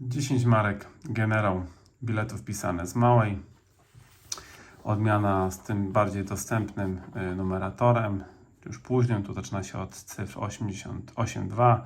10 marek generał biletów pisane z małej. Odmiana z tym bardziej dostępnym y, numeratorem. Już później tu zaczyna się od cyfr 88,2.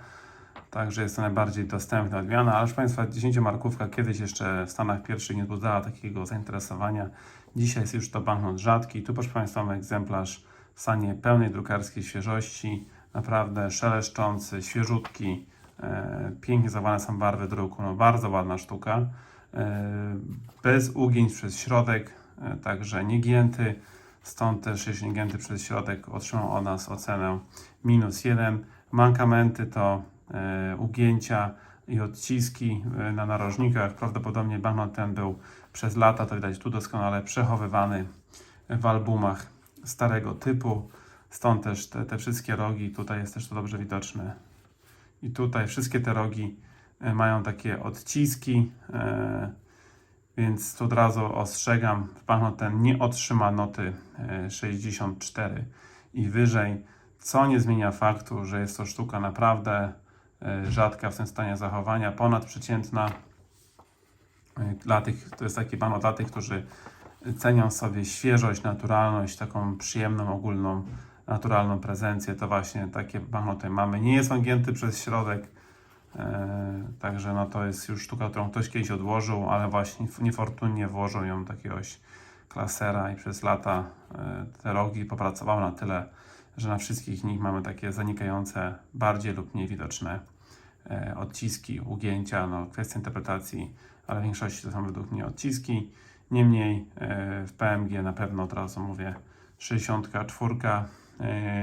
Także jest to najbardziej dostępna odmiana. Ale proszę Państwa, 10 markówka kiedyś jeszcze w Stanach pierwszych nie wzbudzała takiego zainteresowania. Dzisiaj jest już to banknot rzadki. Tu proszę Państwa mamy egzemplarz w stanie pełnej drukarskiej świeżości. Naprawdę szeleszczący, świeżutki. E, pięknie zachowane są barwy druku. No, bardzo ładna sztuka. E, bez ugięć przez środek, e, także niegięty. Stąd też, jeśli niegięty przez środek, otrzymał od nas ocenę minus 1. Mankamenty to ugięcia i odciski na narożnikach. Prawdopodobnie banknot ten był przez lata, to widać tu doskonale, przechowywany w albumach starego typu. Stąd też te, te wszystkie rogi, tutaj jest też to dobrze widoczne. I tutaj wszystkie te rogi e, mają takie odciski, e, więc tu od razu ostrzegam, banknot ten nie otrzyma noty e, 64 i wyżej, co nie zmienia faktu, że jest to sztuka naprawdę e, rzadka w tym stanie zachowania, ponadprzeciętna. E, Dla tych, to jest taki banknot dla tych, którzy cenią sobie świeżość, naturalność, taką przyjemną, ogólną, naturalną prezencję, to właśnie takie banknoty mamy. Nie jest on przez środek, e, także no to jest już sztuka, którą ktoś kiedyś odłożył, ale właśnie niefortunnie włożył ją do jakiegoś klasera i przez lata e, te rogi popracowały na tyle, że na wszystkich nich mamy takie zanikające, bardziej lub mniej widoczne e, odciski, ugięcia, no kwestia interpretacji, ale w większości to są według mnie odciski. Niemniej w PMG na pewno od razu mówię 64 e,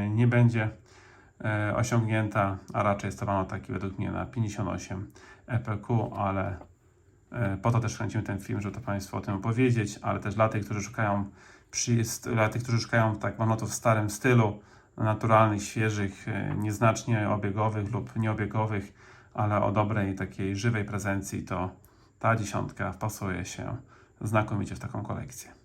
nie będzie e, osiągnięta, a raczej stawano taki według mnie na 58 EPQ, ale e, po to też kręcimy ten film, żeby to Państwu o tym opowiedzieć, ale też dla tych, którzy szukają przy, dla tych, którzy szukają tak banknotów w starym stylu, naturalnych, świeżych, e, nieznacznie obiegowych lub nieobiegowych, ale o dobrej takiej żywej prezencji, to ta dziesiątka wpasuje się znakomicie w taką kolekcję.